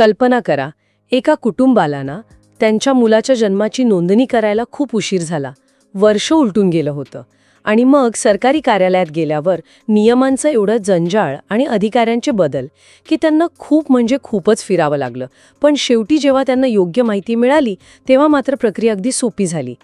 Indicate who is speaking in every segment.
Speaker 1: कल्पना करा एका कुटुंबाला ना त्यांच्या मुलाच्या जन्माची नोंदणी करायला खूप उशीर झाला. वर्ष उलटून गेलं होतं. आणि मग सरकारी कार्यालयात गेल्यावर नियमांचं एवढं जंजाळ आणि अधिकाऱ्यांचे बदल की त्यांना खूप म्हणजे खूपच फिरावं लागलं. पण शेवटी जेव्हा त्यांना योग्य माहिती मिळाली तेव्हा मात्र प्रक्रिया अगदी सोपी झाली.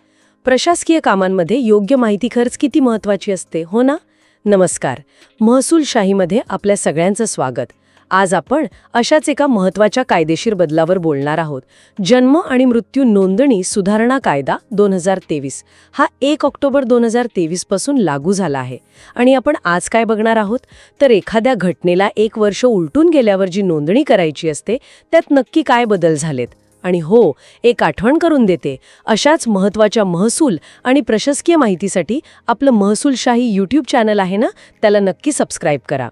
Speaker 1: प्रशासकीय कामांमध्ये योग्य माहिती खर्च किती महत्त्वाची असते हो ना? नमस्कार. महसूलशाहीमध्ये आपल्या सगळ्यांचं स्वागत. आज आपण अशाच एका महत्त्वाच्या कायदेशीर बदलावर बोलणार आहोत. जन्म आणि मृत्यू नोंदणी सुधारणा कायदा दोन हजार तेवीस. हा एक ऑक्टोबर दोन हजार तेवीसपासून लागू झाला आहे. आणि आपण आज काय बघणार आहोत? तर एखाद्या घटनेला एक वर्ष उलटून गेल्यावर जी नोंदणी करायची असते त्यात नक्की काय बदल झालेत? आणि हो एक आठवण करून देते. अशाच महत्त्वाच्या महसूल आणि प्रशासकीय माहितीसाठी आपलं महसूलशाही यूट्यूब चॅनल आहे ना? त्याला नक्की सबस्क्राईब करा.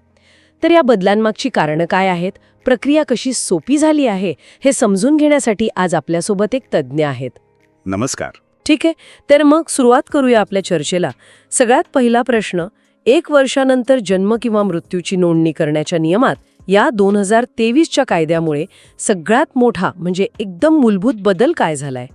Speaker 1: तर या बदलांमागची कारणं काय आहेत? प्रक्रिया कशी सोपी झाली आहे? हे समजून घेण्यासाठी आज आपल्यासोबत एक तज्ज्ञ आहेत.
Speaker 2: नमस्कार.
Speaker 1: ठीक आहे. तर मग सुरुवात करूया आपल्या चर्चेला. सगळ्यात पहिला प्रश्न एक वर्षानंतर जन्म किंवा मृत्यूची नोंदणी करण्याच्या नियमात या दोन हजार तेवीसच्या कायद्यामुळे सगळ्यात मोठा म्हणजे एकदम मूलभूत बदल काय झालाय.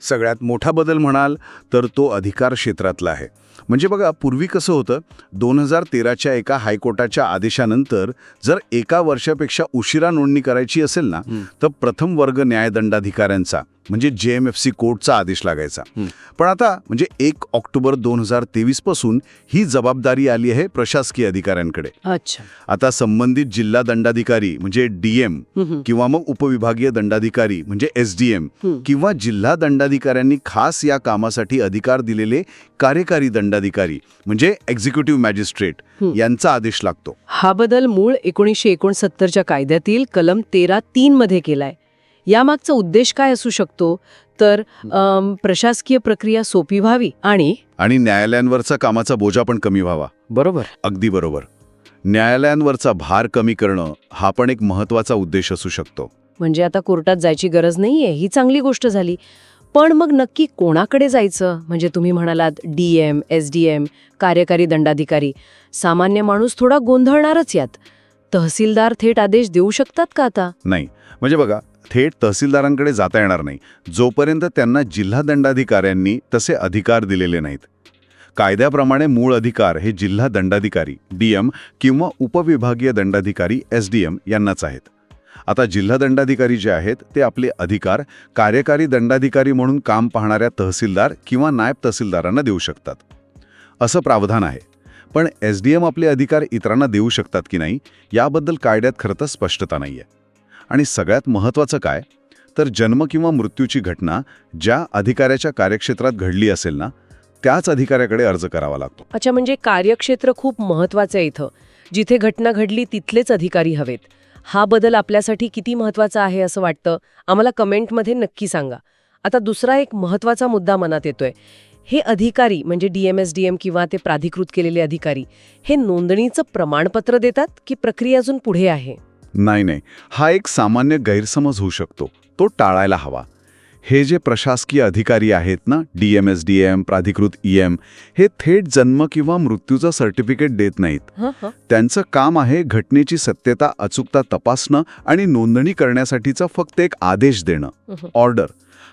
Speaker 2: सगळ्यात मोठा बदल म्हणाल तर तो अधिकार क्षेत्रातला आहे. म्हणजे बघा पूर्वी कसं होतं दोन हजार तेराच्या एका हायकोर्टाच्या आदेशानंतर जर एका वर्षापेक्षा उशिरा नोंदणी करायची असेल ना तर प्रथम वर्ग न्यायदंडाधिकाऱ्यांचा म्हणजे जे एम एफ सी कोर्टचा आदेश लागायचा. पण आता म्हणजे एक ऑक्टोबर दोन हजार तेवीसपासून ही जबाबदारी आली आहे प्रशासकीय अधिकाऱ्यांकडे.
Speaker 1: अच्छा.
Speaker 2: आता संबंधित जिल्हा दंडाधिकारी म्हणजे डीएम किंवा मग उपविभागीय दंडाधिकारी म्हणजे एस डी एम किंवा जिल्हा दंडाधिकाऱ्यांनी खास या कामासाठी अधिकार दिलेले कार्यकारी दंडाधिकारी म्हणजे एक्झिक्युटिव्ह मॅजिस्ट्रेट यांचा आदेश लागतो.
Speaker 1: हा बदल मूळ एकोणीसशे एकोणसत्तरच्या कायद्यातील कलम तेरा तीन मध्ये केलाय. यामागचा उद्देश काय असू शकतो? तर प्रशासकीय प्रक्रिया सोपी व्हावी आणि?
Speaker 2: आणि न्यायालयांवरचा कामाचा बोजा पण कमी व्हावा.
Speaker 1: बरोबर.
Speaker 2: अगदी बरोबर. न्यायालयांवरचा भार कमी करणं हा पण एक महत्त्वाचा उद्देश असू शकतो.
Speaker 1: म्हणजे आता कोर्टात जायची गरज नाहीये ही चांगली गोष्ट झाली. पण मग नक्की कोणाकडे जायचं? म्हणजे तुम्ही म्हणालात D M S D M कार्यकारी दंडाधिकारी. सामान्य माणूस थोडा गोंधळणारच यात. तहसीलदार थेट आदेश देऊ शकतात का आता?
Speaker 2: नाही. म्हणजे बघा थेट तहसीलदारांकडे जाता येणार नाही. जोपर्यंत त्यांना जिल्हा दंडाधिकाऱ्यांनी तसे अधिकार दिलेले नाहीत. कायद्याप्रमाणे मूळ अधिकार हे जिल्हा दंडाधिकारी डीएम किंवा उपविभागीय दंडाधिकारी एस डी एम यांनाच आहेत. आता जिल्हा दंडाधिकारी जे आहेत ते आपले अधिकार कार्यकारी दंडाधिकारी म्हणून काम पाहणाऱ्या तहसीलदार किंवा नायब तहसीलदारांना देऊ शकतात. असं प्रावधान आहे. पण एस डी एम आपले अधिकार इतरांना देऊ शकतात की नाही याबद्दल कायद्यात खरं तर स्पष्टता नाही आहे आणि सगळ्यात महत्त्वाचं काय? तर जन्म किंवा मृत्यूची घटना ज्या अधिकाऱ्याच्या कार्यक्षेत्रात घडली असेल ना त्याच अधिकाऱ्याकडे अर्ज करावा लागतो.
Speaker 1: अच्छा म्हणजे कार्यक्षेत्र खूप महत्वाचं आहे इथं. जिथे घटना घडली तिथलेच अधिकारी हवेत. हा बदल आपल्यासाठी किती महत्त्वाचा आहे असं वाटतं आम्हाला कमेंटमध्ये नक्की सांगा. आता दुसरा एक महत्त्वाचा मुद्दा मनात येतोय. हे अधिकारी म्हणजे D M S D M किंवा ते प्राधिकृत केलेले अधिकारी हे नोंदणीचं प्रमाणपत्र देतात की प्रक्रिया अजून पुढे आहे?
Speaker 2: नाही नाही. हा एक सामान्य गैरसमज होऊ शकतो. तो टाळायला हवा. हे जे प्रशासकीय अधिकारी आहेत ना D M S D M प्राधिकृत ई एम हे थेट जन्म किंवा मृत्यूचं सर्टिफिकेट देत नाहीत. त्यांचं काम आहे घटनेची सत्यता अचूकता तपासणं आणि नोंदणी करण्यासाठीचा फक्त एक आदेश देणं. ऑर्डर.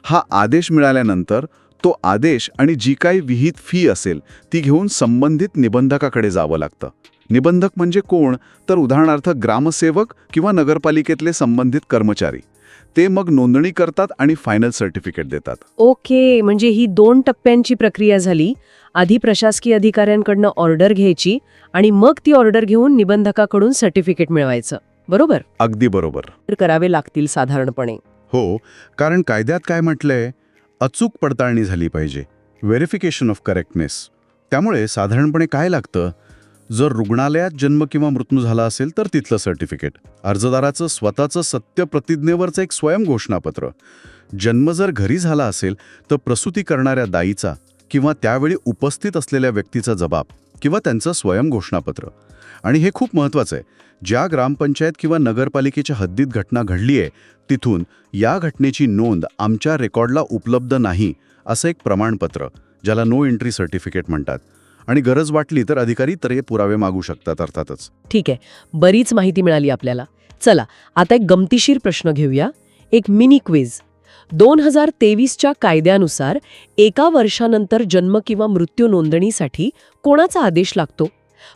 Speaker 2: हा आदेश मिळाल्यानंतर तो आदेश आणि जी काही विहित फी असेल ती घेऊन संबंधित निबंधकाकडे जावं लागतं. निबंधक म्हणजे कोण? तर उदाहरणार्थ ग्रामसेवक किंवा नगरपालिकेतले संबंधित कर्मचारी. ते मग नोंदणी करतात आणि फायनल सर्टिफिकेट देतात.
Speaker 1: ओके म्हणजे ही दोन टप्प्यांची प्रक्रिया झाली. आधी प्रशासकीय अधिकाऱ्यांकडनं ऑर्डर घ्यायची आणि मग ती ऑर्डर घेऊन निबंधकाकडून सर्टिफिकेट मिळवायचं. बरोबर?
Speaker 2: अगदी बरोबर.
Speaker 1: करावे लागतील साधारणपणे.
Speaker 2: हो कारण कायद्यात काय म्हटलंय? अचूक पडताळणी झाली पाहिजे. व्हेरिफिकेशन ऑफ करेक्टनेस त्यामुळे साधारणपणे काय लागतं? जर रुग्णालयात जन्म किंवा मृत्यू झाला असेल तर तिथलं सर्टिफिकेट. अर्जदाराचं स्वतःचं सत्य प्रतिज्ञेवरचं एक स्वयंघोषणापत्र जन्म जर घरी झाला असेल तर प्रसूती करणाऱ्या दाईचा किंवा त्यावेळी उपस्थित असलेल्या व्यक्तीचा जबाब किंवा त्यांचं स्वयंघोषणापत्र आणि हे खूप महत्त्वाचं आहे. ज्या ग्रामपंचायत किंवा नगरपालिकेच्या हद्दीत घटना घडली आहे तिथून या घटनेची नोंद आमच्या रेकॉर्डला उपलब्ध नाही असं एक प्रमाणपत्र ज्याला नो एंट्री सर्टिफिकेट म्हणतात. आणि गरज वाटली तर अधिकारी तर हे पुरावे मागू शकतात अर्थातच.
Speaker 1: ठीक आहे. बरीच माहिती मिळाली आपल्याला. चला आता एक गमतीशीर प्रश्न घेऊया. एक मिनी क्विज. दोन हजार तेवीसच्या कायद्यानुसार एका वर्षानंतर जन्म किंवा मृत्यू नोंदणीसाठी कोणाचा आदेश लागतो?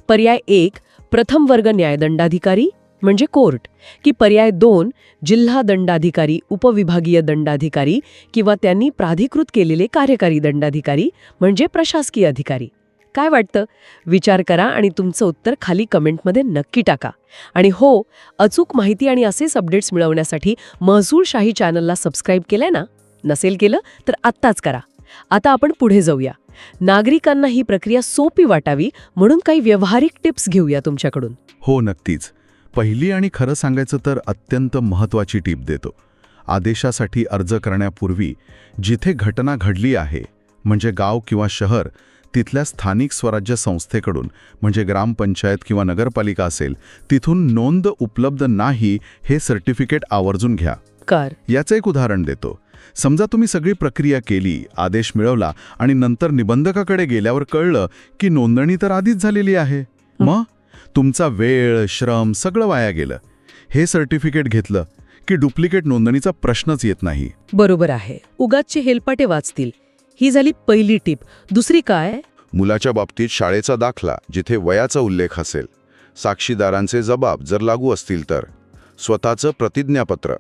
Speaker 1: पर्याय एक प्रथम वर्ग न्यायदंडाधिकारी म्हणजे कोर्ट की पर्याय दोन जिल्हा दंडाधिकारी उपविभागीय दंडाधिकारी किंवा त्यांनी प्राधिकृत केलेले कार्यकारी दंडाधिकारी म्हणजे प्रशासकीय अधिकारी? काय वाटतं? विचार करा आणि तुमचं उत्तर खाली कमेंटमध्ये नक्की टाका. आणि हो अचूक माहिती आणि असेच अपडेट्स मिळवण्यासाठी महसूलशाही चॅनलला सबस्क्राईब केलंय ना? नसेल केलं तर आत्ताच करा. आता आपण पुढे जाऊया. नागरिकांना ही प्रक्रिया सोपी वाटावी म्हणून काही व्यावहारिक टिप्स घेऊया तुमच्याकडून.
Speaker 2: हो नक्कीच. पहिली आणि खरं सांगायचं तर अत्यंत महत्त्वाची टीप देतो. आदेशासाठी अर्ज करण्यापूर्वी जिथे घटना घडली आहे म्हणजे गाव किंवा शहर तिथल्या स्थानिक स्वराज्य संस्थेकडून म्हणजे ग्रामपंचायत किंवा नगरपालिका असेल तिथून नोंद उपलब्ध नाही हे सर्टिफिकेट आवर्जून घ्या.
Speaker 1: कर.
Speaker 2: याचं एक उदाहरण देतो. समजा तुम्ही सगळी प्रक्रिया केली आदेश मिळवला आणि नंतर निबंधकाकडे गेल्यावर कळलं की नोंदणी तर आधीच झालेली आहे. मग? तुमचा वेळ श्रम सगळं वाया गेलं. हे सर्टिफिकेट घेतलं की डुप्लिकेट नोंदणीचा प्रश्नच येत नाही.
Speaker 1: बरोबर आहे. उगाचचे हेलपाटे वाचतील. ही झाली पहिली टीप. दुसरी काय?
Speaker 2: मुलाच्या बाबतीत शाळेचा दाखला जिथे वयाचा उल्लेख असेल. साक्षीदारांचे जबाब जर लागू असतील तर. स्वतःचं प्रतिज्ञापत्र.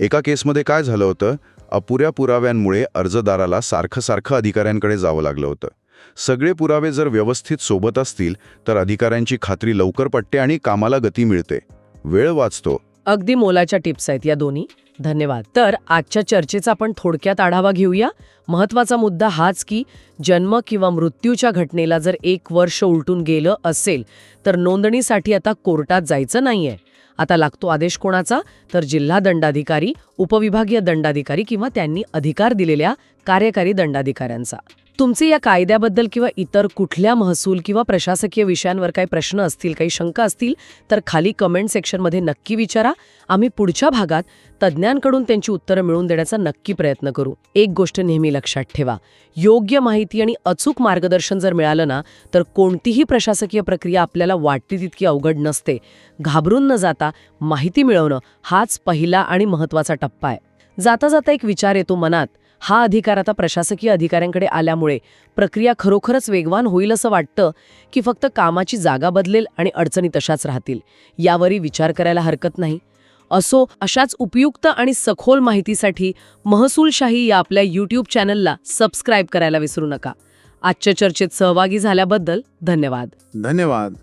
Speaker 2: एका केसमध्ये काय झालं होतं? अपुऱ्या पुराव्यांमुळे अर्जदाराला सारखं सारखं अधिकाऱ्यांकडे जावं लागलं होतं. सगळे पुरावे जर व्यवस्थित सोबत असतील तर अधिकाऱ्यांची खात्री लवकर पटते आणि कामाला गती मिळते. वेळ वाचतो.
Speaker 1: अगदी मोलाच्या टिप्स आहेत या दोन्ही. धन्यवाद. तर आजच्या चर्चेचा आपण थोडक्यात आढावा घेऊया. महत्त्वाचा मुद्दा हाच की जन्म किंवा मृत्यूच्या घटनेला जर एक वर्ष उलटून गेलं असेल तर नोंदणीसाठी आता कोर्टात जायचं नाहीये. आता लागतो आदेश कोणाचा? तर जिल्हा दंडाधिकारी उपविभागीय दंडाधिकारी किंवा त्यांनी अधिकार दिलेल्या कार्यकारी दंडाधिकाऱ्यांचा. तुमचे या कायद्याबद्दल किंवा इतर कुठल्या महसूल किंवा प्रशासकीय विषयांवर काही प्रश्न असतील काही शंका असतील तर खाली कमेंट सेक्शनमध्ये नक्की विचारा. आम्ही पुढच्या भागात तज्ज्ञांकडून त्यांची उत्तरं मिळवून देण्याचा नक्की प्रयत्न करू. एक गोष्ट नेहमी लक्षात ठेवा. योग्य माहिती आणि अचूक मार्गदर्शन जर मिळालं ना तर कोणतीही प्रशासकीय प्रक्रिया आपल्याला वाटते तितकी अवघड नसते. घाबरून न जाता माहिती मिळवणं हाच पहिला आणि महत्त्वाचा टप्पा आहे. जाता जाता एक विचार येतो मनात. हा अधिकार आता प्रशासकीय अधिकाऱ्यांकडे आल्यामुळे प्रक्रिया खरोखरच वेगवान होईल असं वाटतं की फक्त कामाची जागा बदलेल आणि अडचणी तशाच राहतील यावरही विचार करायला हरकत नाही. असो अशाच उपयुक्त आणि सखोल माहितीसाठी महसूलशाही या आपल्या यूट्यूब चॅनलला सबस्क्राईब करायला विसरू नका. आजच्या चर्चेत सहभागी झाल्याबद्दल धन्यवाद.
Speaker 3: धन्यवाद.